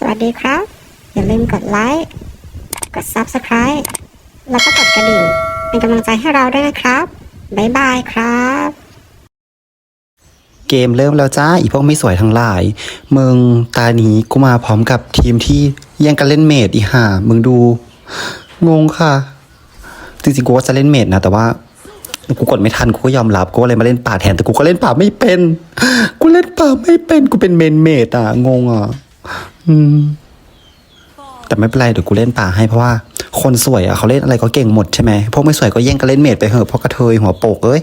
สวัสดีครับ อย่าลืมกดไลค์ กด Subscribe แล้วก็กดกระดิ่ง เป็นกำลังใจให้เราด้วยนะครับ บ๊ายบายครับ เกมเริ่มแล้วจ้า อีพวกไม่สวยทั้งหลาย มึงตานี้กูมาพร้อมกับทีมที่แย่งกันเล่นเมดอีห่า มึงดู งงค่ะ จริงๆกูว่าจะเล่นเมดนะ แต่ว่ากูกดไม่ทันกูก็ยอมรับกูเลยมาเล่นป่าแทนแต่กูก็เล่นป่าไม่เป็น กูเล่นป่าไม่เป็นกูเป็นเมนเมดอะงงอะ อืม แต่ไม่เป็นไรเดี๋ยวกูเล่นป่าให้เพราะว่า คนสวยอะเขาเล่นอะไรก็เก่งหมดใช่ไหมพวกไม่สวยก็แย่งกันเล่นเมดไปเหอะเพราะกระเทยหัวโปกเอ้ย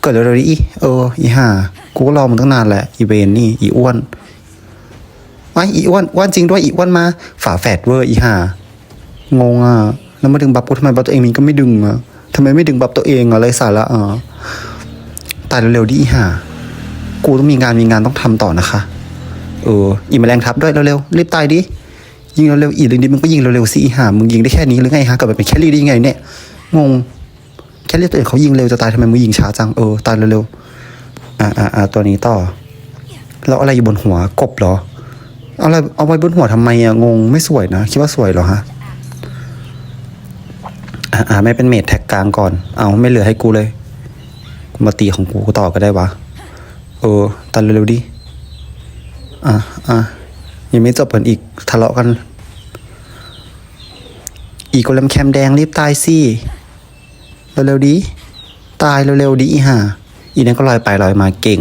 เกิดเร็วๆนี้อีเออ อีห่ากูก็รอมันตั้งนานแหละอีเวนนี่ อีอ้วนไอ้อีอ้วนอ้วนจริงด้วยอีอ้วนมา ฝาแฝดเวอร์อีห่างงอะแล้วมาดึงบัฟกูทำไมบัฟตัวเองมันก็ไม่ดึงอะทำไมไม่ดึงบัฟตัวเองอะไรสาระอะตายเร็วๆดิอีห่ากูต้องมีงานมีงานต้องทำต่อนะคะ เอออีแมลงทับด้วยเร็วๆรีบตายดิยิงเร็วๆอีลิงดิมึงก็ยิงเร็วๆสิอีห่ามึงยิงได้แค่นี้หรือไงฮะกับแบบเป็นแคลรี่ได้ยังไงเนี่ยงงแค่เรียกตัวเองเขายิงเร็วจะตายทำไมมึงยิงช้าจังเออตายเร็วๆอ่าอ่าอ่าตัวนี้ต่อแล้วอะไรอยู่บนหัวกบเหรอเอาอะไรเอาไว้บนหัวทำไมอะงงไม่สวยนะคิดว่าสวยเหรอฮะอ่าไม่เป็นเมดแท็กกลางก่อน เอาไม่เหลือให้กูเลยมาตีของกูต่อก็ได้วะเออตายเร็วๆดิ อะอะยังไม่จบกันอีกทะเลาะกัน อีกโกเลมแคมแดงรีบตายสิเร็วๆดีตายเร็วๆดีอีห่าอีนั่นก็ลอยไปลอยมาเก่ง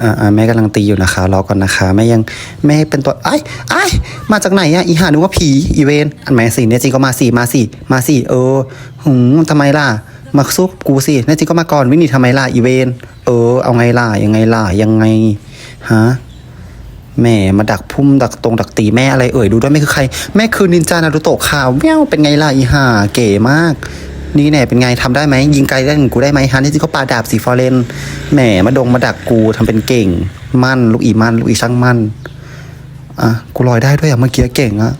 อ่าอ่าแม่กำลังตีอยู่นะคะรอก่อนนะคะแม่ยังแม่เป็นตัวไอ้ไอ้มาจากไหนอะอีห่านึกว่าผีอีเวนอันแม่สิเนี่ยจริงก็มาสิมาสิมาสิเออหืมทำไมล่ะ มาสู้กับกูสิแน่จริงก็มาก่อนวิ่งหนีทำไมล่ะอีเวนเออ เอาไงล่ะยังไงล่ะยังไงฮะแม่มาดักพุ่มดักตรงดักตีแม่อะไรเอ่ยดูด้วยแม่คือใคร แม่คือนินจานารุโตะขาวแมวเป็นไงล่ะอีห่าเก๋มาก นี่แน่เป็นไงทำได้ไหมยิงไกลได้ถึงกูได้ไหมฮะนี่จริงก็ปาดาบสีฟอเรนแหมมาดงมาดักกูทำเป็นเก่ง มั่นลูกอีมั่นลูกอีช่างมั่นอะกูลอยได้ด้วยอะเมื่อกี้เก่งอะ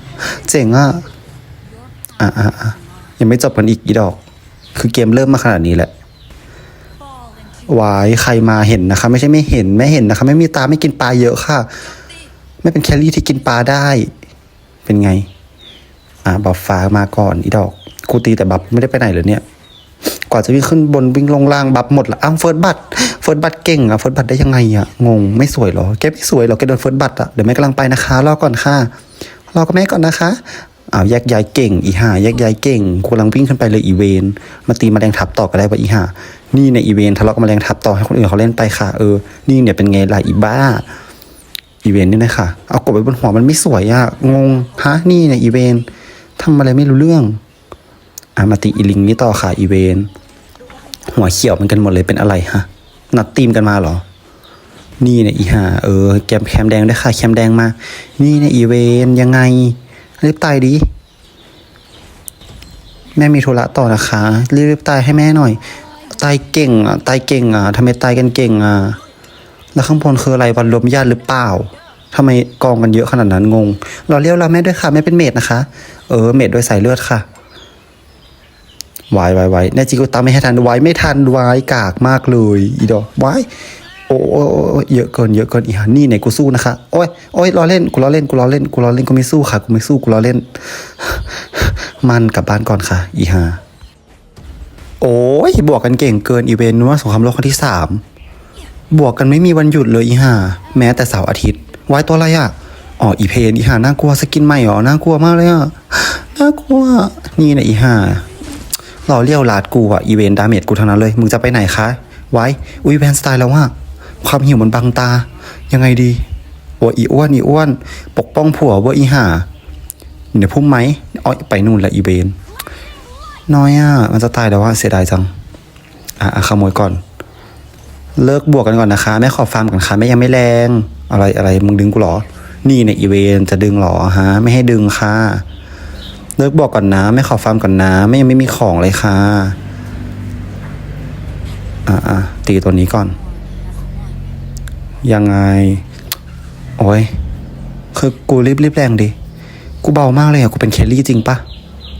เจ๋งอะอะอะอะยังไม่จบกันอีกอีดอก คือเกมเริ่มมาขนาดนี้แหละวายใครมาเห็นนะคะ ไม่ใช่ไม่เห็นไม่เห็นนะคะ ไม่มีตาไม่กินปลาเยอะค่ะ ไม่เป็นแคลรี่ที่กินปลาได้ เป็นไง อ่าบัฟฟ้ามาก่อนอีดอกกูตีแต่บัฟไม่ได้ไปไหนเลยเนี่ย กว่าจะวิ่งขึ้นบนวิ่งลงล่างบัฟหมดละอ้าวเฟิร์สบัตเฟิร์สบัตเก่งอะเฟิร์สบัตได้ยังไงอะงงไม่สวยหรอแกไม่สวยหรอแกโดนเฟิร์สบัตอะเดี๋ยวแม่กำลังไปนะคะรอก่อนค่ะรอกับแม่ก่อนนะคะ อ้าวแยกย้ายเก่ง อีห่าแยกย้ายเก่งกูกำลังวิ่งขึ้นไปเลยอีเวนมาตีมาแมลงทับต่อก็ได้ว่าอีห่านี่ในอีเวนทะเลาะกับแมลงทับต่อให้คนอื่นเขาเล่นไปค่ะเออนี่เนี่ยเป็นไงล่ะอีบ้าอีเวนนี่นะคะเอากบไปบนหัวมันไม่สวยอะงงฮะนี่เนี่ยอีเวนทำอะไรไม่รู้เรื่องอะมาตีอีลิงนี่ต่อค่ะอีเวนหัวเขียวมันกันหมดเลยเป็นอะไรฮะนัดตีมกันมาเหรอ นี่เนี่ยอีห่าเออแกมแคมแดงได้ค่ะแคมแดงมา นี่เนี่ยอีเวนยังไง รีบตายดิแม่มีธุระต่อนะคะ รีบๆตายให้แม่หน่อย ตายเก่งอะ ตายเก่งอะทำไมตายกันเก่งอะ แล้วข้างบนคืออะไรวันรวมญาติหรือเปล่าทำไมกองกันเยอะขนาดนั้นงง เรอเรียวเราแม่ด้วยค่ะแม่เป็นเมดนะคะ เออ เมดด้วยสายเลือดค่ะวายวายวายแน่จริงก็ตามไม่ให้ทันวายไม่ทันวายกากมากเลย อีดอกวาย อ้โอ้โอ้โอ้เยอะเกินเยอะเกินอีหานี่ไหนกูสู้นะคะโอ้ยโอ้ยล้อเล่นกูล้อเล่นกูล้อเล่นกูล้อเล่นกูไม่สู้ค่ะกูไม่สู้กูล้อเล่น มันกลับบ้านก่อนค่ะ อีหาโอ้ยบวกกันเก่งเกินอีเวนต์ว่าสงครามโลกครั้งที่สามบวกกันไม่มีวันหยุดเลยอีหาแม้แต่เสาร์อาทิตย์ไวายตัวอะไรอะอ๋ออีเพนอีหาน่ากลัวสกินใหม่หรอน่ากลัวมากเลยอะน่ากลัวนี่นะอีหาหล่อเลี้ยวลาดกูอะอีเวนต์ดาเมจกูทั้งนั้นเลย มึงจะไปไหนคะไว้อุ้ยแวนสไตล์แล้วว่า ความหิวมันบังตา ยังไงดีโอ้อีอ้วนอีอ้วน ปกป้องผัวว่าอีห่าเดี๋ยวพุ่มไหมอ้อยไปนู่นละอีเวนน้อยอะ มันจะตายแล้วว่าเสียดายจัง อะขโมยก่อน เลิกบวกกันก่อนนะคะแม่ขอฟาร์มก่อนค่ะแม่ยังไม่แรง อะไรอะไรมึงดึงกูเหรอ นี่ในอีเวนจะดึงเหรอฮะ ไม่ให้ดึงค่ะ เลิกบอกก่อนนะไม่ขอฟาร์มก่อนนะไม่ยังไม่มีของเลยค่ะ อ่าอ่าตีตัวนี้ก่อน ยังไง โอ้ยคือกูรีบรีบแรงดิ กูเบามากเลยอะกูเป็นแคลรี่จริงปะ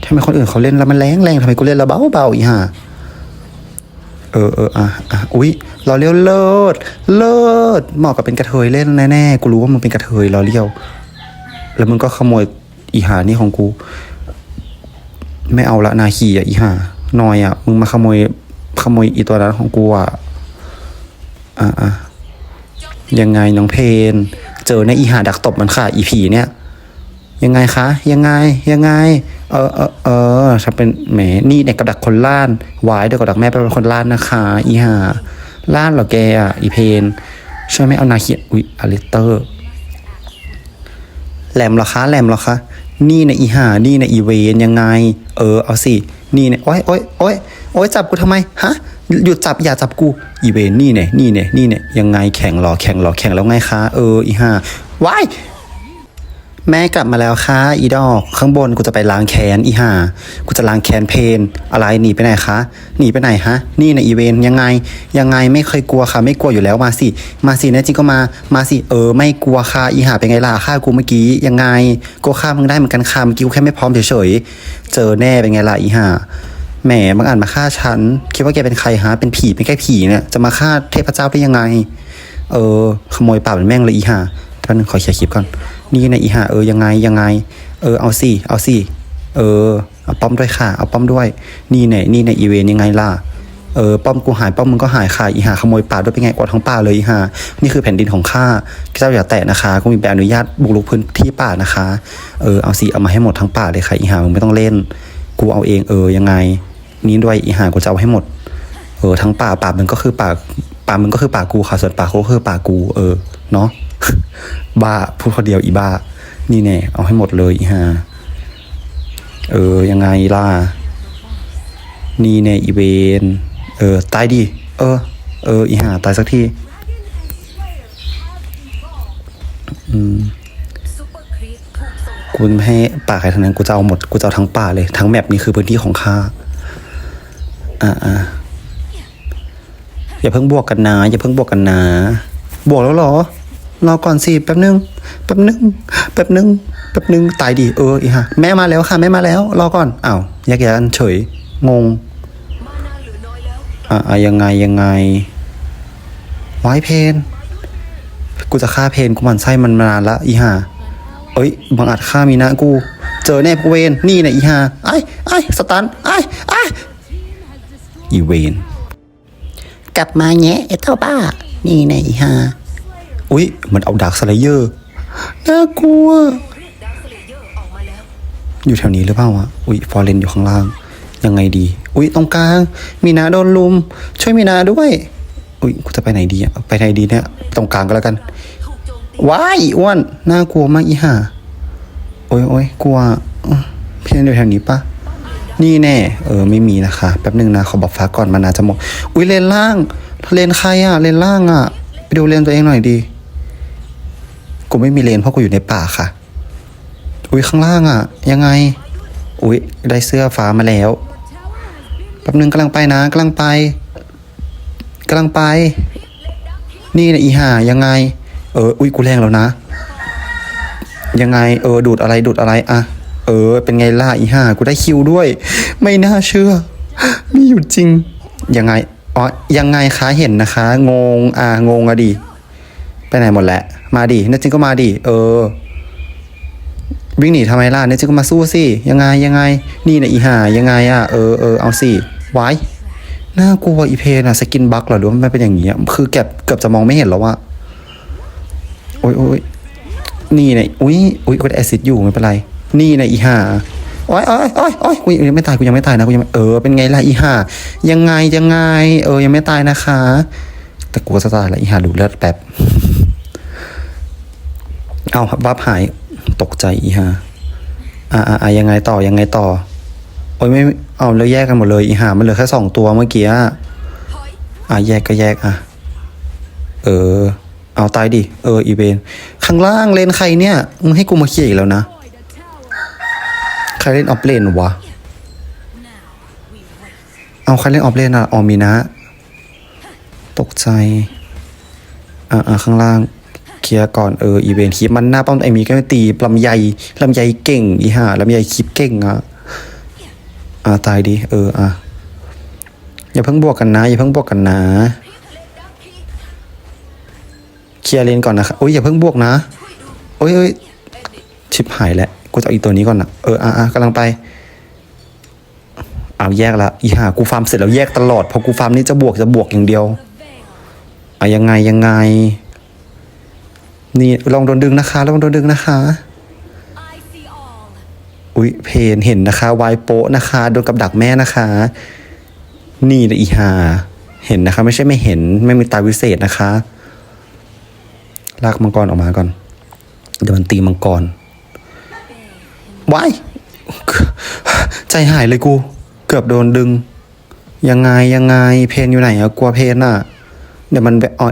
ทำไมคนอื่นเขาเล่นแล้วมันแรงแรงทำไมกูเล่นแล้วเบาเบาอีห่าเออเอออะอะอุ๊ยรอเลี้ยวเลิศเลิศเหมาะกับเป็นกระเทยเล่นแน่ๆกูรู้ว่ามึงเป็นกระเทยรอเลี้ยว แล้วมึงก็ขโมยอีหานี่ของกู ไม่เอาละนาคีอะอีหานอยอะ มึงมาขโมยขโมยอีตัวนั้นของกูอะอะอะ ยังไงน้องเพน เจอในอีหาดักตบมันค่ะ อีผีเนี่ย ยังไงคะ ยังไง ยังไง เออเออเออถ้าเป็นแหม นี่เนี่ยกับดักคนล้านวายเดี๋ยวกับดักแม่เป็นคนล้านนะคะ อีหาล้านเหรอแกอะ อีเพน ช่วยไม่เอานาเขียนอุ๊ยอลิเตอร์ แหลมเหรอคะ แหลมเหรอคะ นี่นะอีหา นี่นะอีเวนยังไง เออ เอาสิ นี่เนี่ยโอ๊ยโอ๊ยโอ๊ยโอ๊ยจับกูทำไม ฮะ หยุดจับอย่าจับกูอีเวนนี่เนี่ยนี่เนี่ยนี่เนี่ยยังไงแข่งหรอแข่งหรอแข่งแล้วไงคะเอออีห่าว้ายแม่กลับมาแล้วค่ะอีดอกข้างบนกูจะไปล้างแค้นอีห่ากูจะล้างแค้นเพนอะไรหนีไปไหนคะหนีไปไหนฮะ นี่ในะอีเวนยังไง ยังไงไม่เคยกลัวค่ะ ไม่กลัวอยู่แล้วมาสิ มาสิแน่จริงก็มามาสิเออ ไม่กลัวค่ะอีห่าเป็นไงล่ะฆ่ากูเมื่อกี้ยังไงกูฆ่ามึงได้เหมือนกันค่ะเมื่อกี้กูแค่ไม่พร้อมเฉยๆเจอแน่เป็นไงล่ะอีห่า แหมบางอ่านมาฆ่าฉัน คิดว่าแกเป็นใครฮะ เป็นผีเป็นแค่ผีเนี่ยจะมาฆ่าเทพเจ้าได้ยังไง เออ ขโมยป่าเป็นแม่งเลยอีห่าแป๊บนึงขอเคลียร์คลิปก่อน นี่นะอีห่าเออยังไงยังไง เออเอาสิเอาสิเออเอาป้อมด้วยค่ะ เอาป้อมด้วย นี่เนี่ยนี่เนี่ยอีเวนยังไงล่ะเออป้อมกูหายป้อมมึงก็หายค่ะอีห่าขโมยป่าด้วยเป็นไงกวาดทั้งป่าเลยอีห่านี่คือแผ่นดินของข้าเจ้าอย่าแตะนะคะกูมีใบอนุญาตบุกรุกพื้นที่ป่านะคะ เออเอาสิเอามาให้หมดทั้งป่าเลยค่ะอีห่ามึงไม่ต้องเล่น กูเอาเองเออยังไง นี่ด้วยอีหากูจะเอาให้หมด เออ ทั้งป่าป่ามึงก็คือป่าป่ามึงก็คือป่ากูค่ะส่วนป่าเขาก็คือป่ากู เออเนาะบ้าพูดคนเดียวอีบ้า นี่แน่เอาให้หมดเลยอีหาเออยังไงล่ะนี่แน่อีเวนเออตายดิเออ เออ อีหาตายสักทีอืมกูไม่ให้ป่าใครทั้งนั้นกูจะเอาหมดกูจะเอาทั้งป่าเลย ทั้งแมปนี้คือพื้นที่ของข้า อ่าอ่าอย่าเพิ่งบวกกันนะอย่าเพิ่งบวกกันนะบวกแล้วเหรอรอก่อนสิแป๊บนึงแป๊บนึงแป๊บนึงแป๊บนึงตายดิเอออีฮะแม่มาแล้วค่ะแม่มาแล้ว รอก่อนอ้าวแยกย้ายกันเฉยงงอะอะยังไงยังไงไว้เพนกูจะฆ่าเพนกูมันไส้มันมานานละอีห่าเอ้ยบังอาจฆ่ามีนะกู เจอแน่พวกเวนนี่นะอีห่าไอ้ไอ้สตันไอ้ไอ้ อีเวนกลับมาแงะไอ้เท่าบ้า นี่ไงอีฮาอุ๊ย มันเอาดาร์คสไลเยอร์น่ากลัว อยู่แถวนี้หรือเปล่าวะอุ๊ยฟอร์เรนอยู่ข้างล่าง ยังไงดี อุ๊ย ตรงกลาง มีนาโดนลุม ช่วยมีนาด้วย อุ๊ย กูจะไปไหนดีอะไปไหนดีเนี่ย ตรงกลางก็แล้วกัน ว้ายอ้วน น่ากลัวมากอีห่า โอ้ยโอ้ยกลัวอื้อพี่นั่นอยู่แถวนี้ปะ นี่แน่ เออไม่มีนะคะ แป๊บหนึ่งนะขอบอกฟ้าก่อนมานาจะหมดอุ้ยเลนล่างเลนใครอะเลนล่างอะไปดูเลนตัวเองหน่อยดีกูไม่มีเลนเพราะกูอยู่ในป่าค่ะ อุ้ยข้างล่างอะยังไง อุ้ยได้เสื้อฟ้ามาแล้วแป๊บหนึ่งกำลังไปนะกำลังไปกำลังไป นี่นะอีห่ายังไง เออ อุ้ยกูแรงแล้วนะ ยังไง เออ ดูดอะไรดูดอะไรอะ เออ เป็นไงล่ะอีห่ากูได้คิวด้วย ไม่น่าเชื่อ มีอยู่จริง ยังไง อ๋อ ยังไงคะเห็นนะคะ งง อ่างงอะดิ ไปไหนหมดแหล้วมาดิเนี่ยจริงก็มาดิ เออ วิ่งหนีทำไมล่ะเนี่ยจริงก็มาสู้สิ ยังไงยังไง นี่นะอีห่ายังไงอะเออเออเอาสิ ไว้น่ากลัวอีเพนอะสกินบักเหรอหรือว่ามันเป็นอย่างนี้อะคือเก็บเกือบจะมองไม่เห็นแล้วอะโอ้ยโอ้ยนี่เนี่ยอุ้ยอุ้ยกูได้แอซิดอยู่ไม่เป็นไร นี่นะอีห่าโอ้ยโอ้ยโอ้ยโอ้ยกูยังไม่ตายกูยังไม่ตายนะกูยังไม่เออเป็นไงล่ะอีห่ายังไงยังไง เออ ยังไม่ตายนะคะ แต่กูก็จะตายละอีห่าดูเลือดแป๊บเอาบับหายตกใจอีห่าอ่าอ่ายังไงต่อยังไงต่อโอ้ยไม่เอาแล้วแยกกันหมดเลยอีห่ามันเหลือแค่สองตัวเมื่อกี้อะแยกก็แยกอะเออ เอาตายดิ เออ อีเวนข้างล่างเลนใครเนี่ยมึงให้กูมาเคลียร์อีกแล้วนะ ครเล่นออฟเลนวะ เอาใครเล่นออฟเลนอะออมีนะ ตกใจอ่าอ่าข้างล่าง เคลียร์ก่อนเอออีเวนคลิปมันหน้าป้อมไอมีก็ตีลำไยลำไยเก่งอีห่าลำไยคลิปเก่งอะอ่าตายดิเอออะอย่าเพิ่งบวกกันนะอย่าเพิ่งบวกกันนะเคลียร์เลนก่อนนะครับอุ้ยอย่าเพิ่งบวกนะโอ้ยเอ้ยชิบหายแล้ว กูจะเอาอีตัวนี้ก่อนนะเอออะอะกำลังไปเอาแยกละอีห่ากูฟาร์มเสร็จแล้วแยกตลอดพราะกูฟาร์มนี่จะบวกจะบวกอย่างเดียวเอายังไงยังไง นี่ลองโดนดึงนะคะลองโดนดึงนะคะอุ้ยเพนเห็นนะคะวายโปะนะคะโดนกับดักแม่นะคะ นี่นะอีหาเห็นนะคะ ไม่ใช่ไม่เห็นไม่มีตาวิเศษนะคะลากมังกรออกมาก่อน เดี๋ยวมันตีมังกร ว้ายใจหายเลยกู เกือบโดนดึง ยังไงยังไงเพนอยู่ไหนอะกลัวเพนอะเดี๋ยวมันไปอ๋อ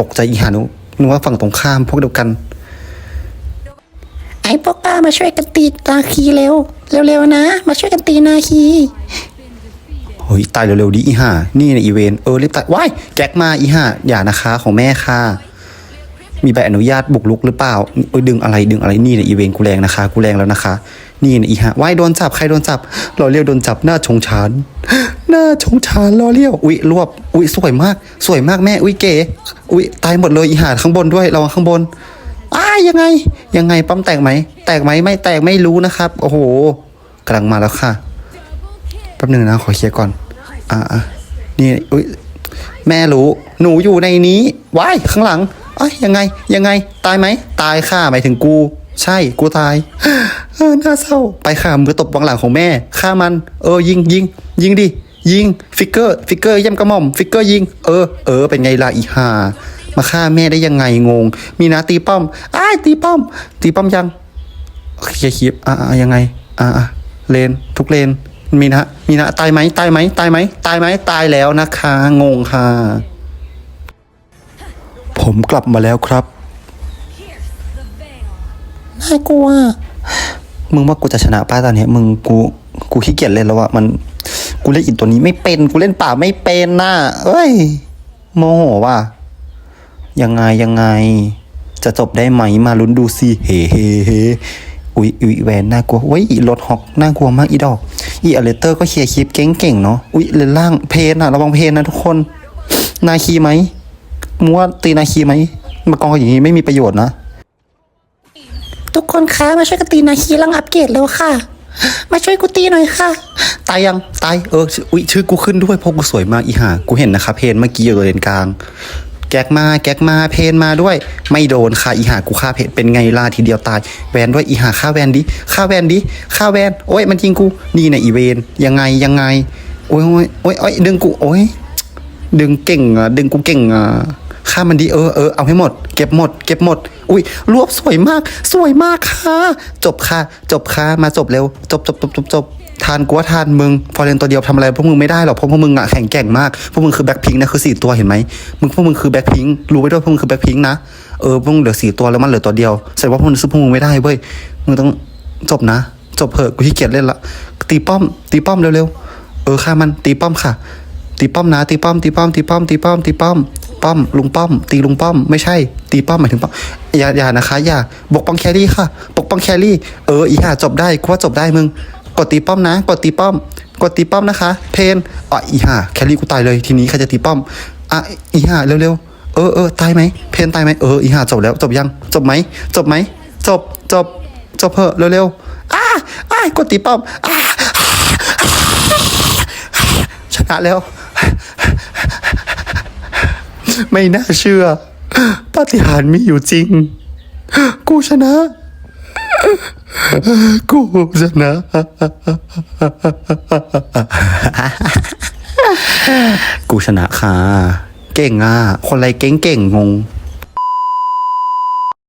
ตกใจอีหานุนึกว่าฝั่งตรงข้ามพวกเดียวกัน ไอ้พวกป้ามาช่วยกันตีนาคีเร็ว เร็วๆนะ มาช่วยกันตีนาคีเฮ้ยตายเร็วๆดิอีห่านี่นะอีเวนเออรีบตายว้ายแก๊กมาอีห่าอย่านะคะของแม่ค่ะ มีใบอนุญาตบุกรุกหรือเปล่าเอ้ยดึงอะไรดึงอะไรนี่เนะอีเวนกูแรงนะคะ กูแรงแล้วนะคะ นี่เนะอีห่าว้ายโดนจับใครโดนจับรอเลี้ยวโดนจับหน้าชงชานหน้าชงชานรอเลี้ยวอุ้ยรวบอุ้ยสวยมาก สวยมากแม่อุ้ยเก๋อุ้ยตายหมดเลยอีหาข้างบนด้วยระวังข้างบนอ้ายยังไง ยังไงปั๊มแตกไหมแตกไหมไม่แตกไม่รู้นะครับ โอ้โหกำลังมาแล้วค่ะแป๊บหนึ่งนะขอเคลียร์ก่อน อ่านี่อุ้ยแม่รู้หนูอยู่ในนี้ว้ายข้างหลัง เอ้ยยังไงยังไง ตายไหม ตายค่ะหมายถึงกู ใช่กูตายเออน่าเศร้าไปค่ะมือตบวังหลังของแม่ฆ่ามัน เออยิงยิงยิงดิยิงฟิกเกอร์ฟิกเกอร์ย่ำกระหม่อมฟิกเกอร์ยิงเออเออเป็นไงล่ะอีหามาฆ่าแม่ได้ยังไงงง มีนาตีป้อมอ้ายตีป้อม ตีป้อมยังเคลียร์คลิปอ่าอ่ายังไงอ่าอ่าเลนทุกเลนมีนะมีนะตายไหมตายไหมตายไหมตายไหมตายแล้วนะคะ งงค่ะ ผมกลับมาแล้วครับ Pierce the veil. น่ากลัว มึงว่ากูจะชนะป้าตอนเนี้ยมึงกูกูขี้เกียจเล่นแล้วอะมัน กูเล่นอินตัวนี้ไม่เป็น กูเล่นป่าไม่เป็นน่ะเอ้ย โมโหว่ะยังไงยังไง จะจบได้ไหมมาลุ้นดูสิเฮ้เฮ้เฮ้อุ๊ยอุ๊ยแวนน่ากลัวเว้ยอีรถฮอกน่ากลัวมากอีดอกอีอเลเตอร์ก็เคลียร์คลิปเก่งๆเนาะอุ๊ยเลนล่างเพนอะระวังเพนนะทุกคน นาคีไหม มัวาตีนาคีไหมมากองอย่างนี้ไม่มีประโยชน์นะ ทุกคนคะมาช่วยกันตีนาคีลังอัปเกรดเร็วค่ะ มาช่วยกูตีหน่อยค่ะ ตายยังตายเออชื่ออุ๊ยชื่อกูขึ้นด้วยเพราะกูสวยมากอีห่ากูเห็นนะคะเพนเมื่อกี้อยู่เลนกลาง แก๊กมาแก๊กมาเพนมาด้วย ไม่โดนค่ะอีห่ากูฆ่าเพนเป็นไงล่ะทีเดียวตายแวนด้วยอีห่าฆ่าแวนดิฆ่าแวนดิฆ่าแวนโอ้ยมันยิงกูนี่นะอีเวนยังไงยังไงโอ้ยโอ้ยโอ้ยโอ้ยดึงกูโอ้ยดึงเก่งอะดึงกูเก่งอะ ฆ่ามันดิเออเออเอาให้หมด เก็บหมด เก็บหมด อุ้ยรวบสวยมาก สวยมากค่ะ จบค่ะ จบค่ะ มาจบเร็ว จบจบจบจบจบทานกูว่าทานมึง ฟอร์เรนตัวเดียวทำอะไรพวกมึงไม่ได้หรอก เพราะพวกมึงอะแข็งแกร่งมาก พวกมึงคือแบ็คพิงนะคือสี่ตัวเห็นไหมมึงพวกมึงคือแบ็คพิงรู้ไว้ด้วยพวกมึงคือแบ็คพิงนะ เออพวกมึงเหลือสี่ตัวแล้วมันเหลือตัวเดียวแสดงว่าพวกมึงสู้พวกมึงไม่ได้เว้ย มึงต้องจบนะ จบเถอะกูขี้เกียจเล่นละ ตีป้อม ตีป้อมเร็วๆ เออฆ่ามัน ตีป้อมค่ะ ตีป้อมนะ ตีป้อม ตีป้อม ตีป้อม ตีป้อม ตีป้อม ป้อมลุงป้อม ตีลุงป้อมไม่ใช่ ตีป้อมหมายถึงป้อมอย่าอย่านะคะอย่าปกป้องแครี่ค่ะ ปกป้องแครี่เอออีห่าจบได้กูว่าจบได้มึงกดตีป้อมนะกดตีป้อม กดตีป้อมนะคะ เพนอ๋ออีห่าแครี่กูตายเลยทีนี้ใครจะตีป้อมอะอีห่าเร็วๆเออเออตายไหมเพนตายไหมเอออีห่าจบแล้วจบยังจบไหมจบไหมจบจบจบเพอเร็วๆอ้าอ้ากดตีป้อมอ้าชนะแล้ว ไม่น่าเชื่อ ปาฏิหาริย์มีอยู่จริง กูชนะ กูชนะ กูชนะค่ะ เก่งอะ คนไรเก่งเก่งงง